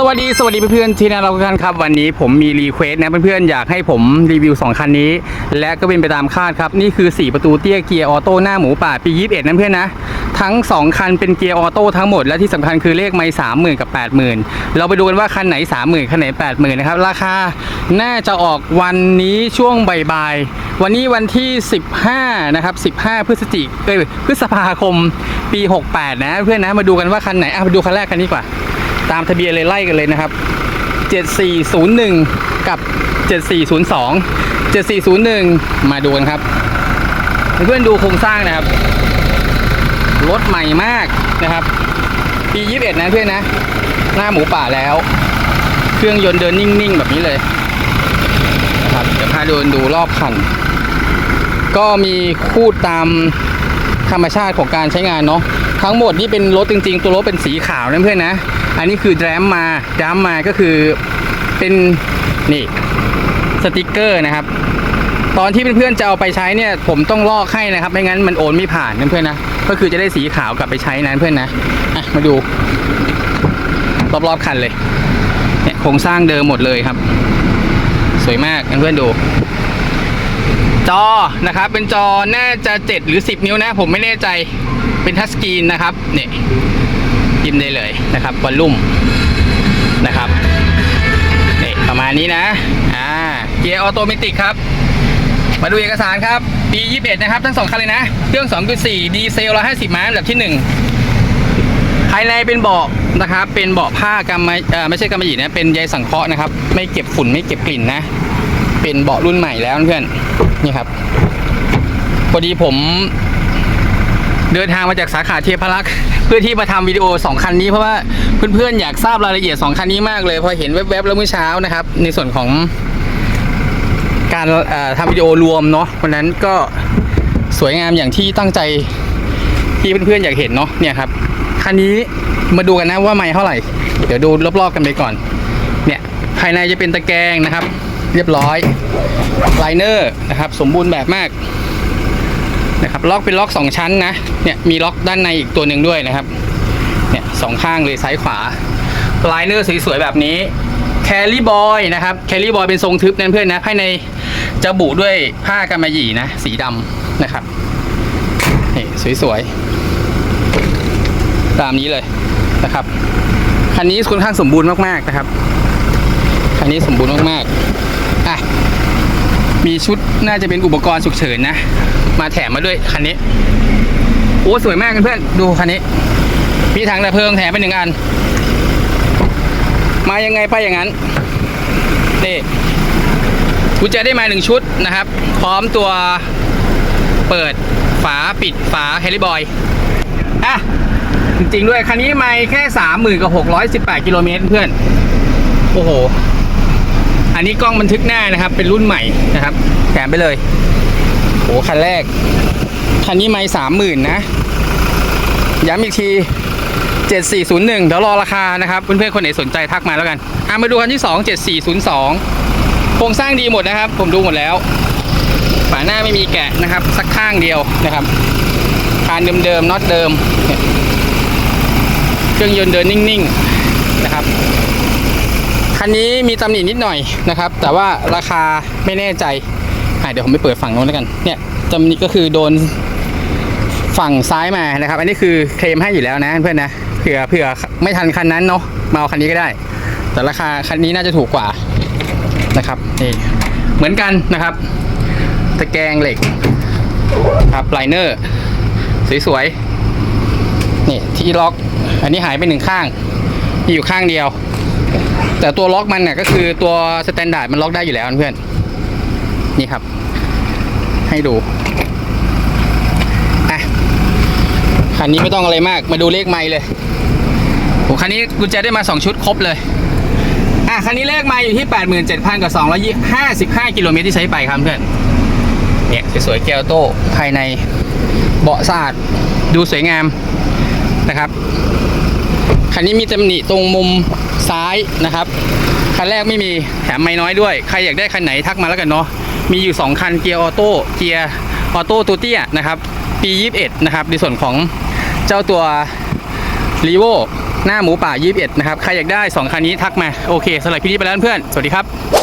สวัสดีสวัสดีเพื่อนๆที่น่ารักทุกท่านครับ วันนี้ผมมีรีเควสต์นะเพื่อนๆอยากให้ผมรีวิว 2 คันนี้ และก็เป็นไปตามคาดครับ นี่คือ 4 ประตูเตี้ยเกียร์ออโต้หน้าหมูป่าปี 21นะเพื่อนนะ ทั้ง 2 คันเป็นเกียร์ออโต้ทั้งหมด และที่สำคัญคือเลขไม่สามหมื่นกับ8 0,000เราไปดูกันว่าคันไหน30,000คันไหน80,000นะครับ ราคาน่าจะออกวันนี้ช่วงบ่ายๆวันนี้วันที่ 15นะครับ15 พฤศจิกเอ้ยพฤษภาคมปี 68 นะ เพื่อนนะมาดูกันว่าคันไหนอะมาดูคันแรกคันนี้ดีกว่า ตามทะเบียนเลยไล่กันเลยนะครับ 7401 กับ 7402 7401 มาดูกันครับ เพื่อนๆดูโครงสร้างนะครับ รถใหม่มากนะครับ ปี 21 นะเพื่อนนะ หน้าหมูป่าแล้ว เครื่องยนต์เดินนิ่ง ๆ แบบนี้เลยนะครับเดี๋ยวพาเดินดูรอบคัน ก็มีคูดตามธรรมชาติของการใช้งานเนาะทั้งหมดนี่เป็นรถจริง ๆ ตัวรถเป็นสีขาวนะเพื่อนนะ อันนี้คือแดรมมาแดรมมาก็คือเป็นนี่สติกเกอร์นะครับ ตอนที่เพื่อนๆจะเอาไปใช้เนี่ยผมต้องลอกให้นะครับไม่งั้นมันโอนไม่ผ่านเพื่อนนะก็คือจะได้สีขาวกลับไปใช้นะเพื่อนนะอะมาดู รอบๆคันเลยเนี่ยโครงสร้างเดิมหมดเลยครับ สวยมากเพื่อนๆดูจอนะครับ เป็นจอน่าจะ 7 หรือ 10 นิ้วนะ ผมไม่แน่ใจเป็นทัชสกรีนนะครับเนี่ย จิ้มได้เลยนะครับวอลลุ่มนะครับนี่ประมาณนี้นะอ่าเกียร์ออโตเมติกครับ มาดูเอกสารครับ ปี 21 นะครับ ทั้งสองคันเลยนะ เครื่อง 2.4 ดีเซล 150 ม้าแบบที่ 1 ภายในเป็นเบาะนะครับ เป็นเบาะผ้ากำมะไม่ใช่กำมะหยี่นะเป็นใยสังเคราะห์นะครับ ไม่เก็บฝุ่นไม่เก็บกลิ่นนะ เป็นเบาะรุ่นใหม่แล้วเพื่อนนี่ครับพอดีผม เดินทางมาจากสาขาเทพรักษ์เพื่อที่มาทำวิดีโอ 2 คันนี้เพราะว่าเพื่อนๆอยากทราบรายละเอียด 2 คันนี้มากเลยพอเห็นแวบๆแล้วเมื่อเช้านะครับ ในส่วนของการเอ่อทำวิดีโอรวมเนาะวันนั้นก็สวยงามอย่างที่ตั้งใจที่เพื่อนๆอยากเห็นเนาะเนี่ยครับคันนี้มาดูกันนะว่าไม่เท่าไหร่ เดี๋ยวดูรอบๆกันไปก่อน เนี่ยภายในจะเป็นตะแกรงนะครับ เรียบร้อยไลเนอร์นะครับ สมบูรณ์แบบมาก นะครับล็อกเป็นล็อกสองชั้นนะเนี่ยมีล็อกด้านในอีกตัวหนึ่งด้วยนะครับเนี่ยสองข้างเลยซ้ายขวาไลเนอร์สวยๆแบบนี้แคลรี่บอยนะครับแคลรี่บอยเป็นทรงทึบนั่นเพื่อนนะภายในจะบุด้วยผ้ากำมะหยี่นะ สีดำนะครับนี่สวยๆ ตามนี้เลยนะครับ คันนี้ค่อนข้างสมบูรณ์มากๆนะครับ คันนี้สมบูรณ์มากๆอะมีชุดน่าจะเป็นอุปกรณ์ฉุกเฉินนะ มาแถมมาด้วยคันนี้โอ้สวยมากเพื่อนๆดูคันนี้ มีถังดับเพลิงแถมไปหนึ่งอัน มายังไงไปอย่างนั้นนี่กุญแจได้มาหนึ่งชุดนะครับ พร้อมตัวเปิดฝาปิดฝาเฮลิบอยอะจริงๆด้วยคันนี้ไม่แค่สามหมื่นกับหกร้อยสิบแปดกิโลเมตรเพื่อนโอ้โห อันนี้กล้องบันทึกหน้านะครับ เป็นรุ่นใหม่นะครับ แถมไปเลย โอ้คันแรก คันนี้ไม่สามหมื่นนะ ย้ำอีกที 7401 เดี๋ยวรอราคานะครับ เพื่อนๆ คนไหนสนใจทักมาแล้วกันอะมาดูคันที่ 2 7402 โครงสร้างดีหมดนะครับ ผมดูหมดแล้ว ฝาหน้าไม่มีแกะนะครับ สักข้างเดียวนะครับคานเดิมๆน็อตเดิม เครื่องยนต์เดินนิ่งๆนะครับคันนี้มีตำหนินิดหน่อยนะครับ แต่ว่าราคาไม่แน่ใจ เดี๋ยวผมไปเปิดฝั่งโน้นแล้วกัน เนี่ยตำหนิก็คือโดนฝั่งซ้ายมานะครับ อันนี้คือเคลมให้อยู่แล้วนะเพื่อนนะเผื่อเผื่อไม่ทันคันนั้นเนาะมาเอาคันนี้ก็ได้ แต่ราคาคันนี้น่าจะถูกกว่านะครับนี่เหมือนกันนะครับ ตะแกรงเหล็กครับไลเนอร์สวยๆนี่ที่ล็อก อันนี้หายไปหนึ่งข้างมีอยู่ข้างเดียว แต่ตัวล็อกมันเนี่ยก็คือตัวสแตนดาร์ดมันล็อกได้อยู่แล้วเพื่อน นี่ครับ ให้ดูอะคันนี้ไม่ต้องอะไรมากมาดูเลขไม้เลยโอ้คันนี้กุญแจได้มา 2 ชุดครบเลยอะคันนี้เลขไม้อยู่ที่ 87,000กับ255กิโลเมตรที่ใช้ไปครับเพื่อนเนี่ยสวยๆแก้วโต้ภายในเบาะสะอาดดูสวยงามนะครับคันนี้มีตำหนิตรงมุมซ้ายนะครับ คันแรกไม่มีแถมไม่น้อยด้วย ใครอยากได้คันไหนทักมาแล้วกันเนาะมีอยู่ 2 คันเกียร์ออโต้เกียร์ออโต้ตัวเตี้ยนะครับปี 21 นะครับในส่วนของเจ้าตัวรีโวหน้าหมูป่า 21 นะครับ ใครอยากได้ 2 คันนี้ทักมา โอเคสำหรับคลิปนี้ไปแล้วเพื่อน สวัสดีครับ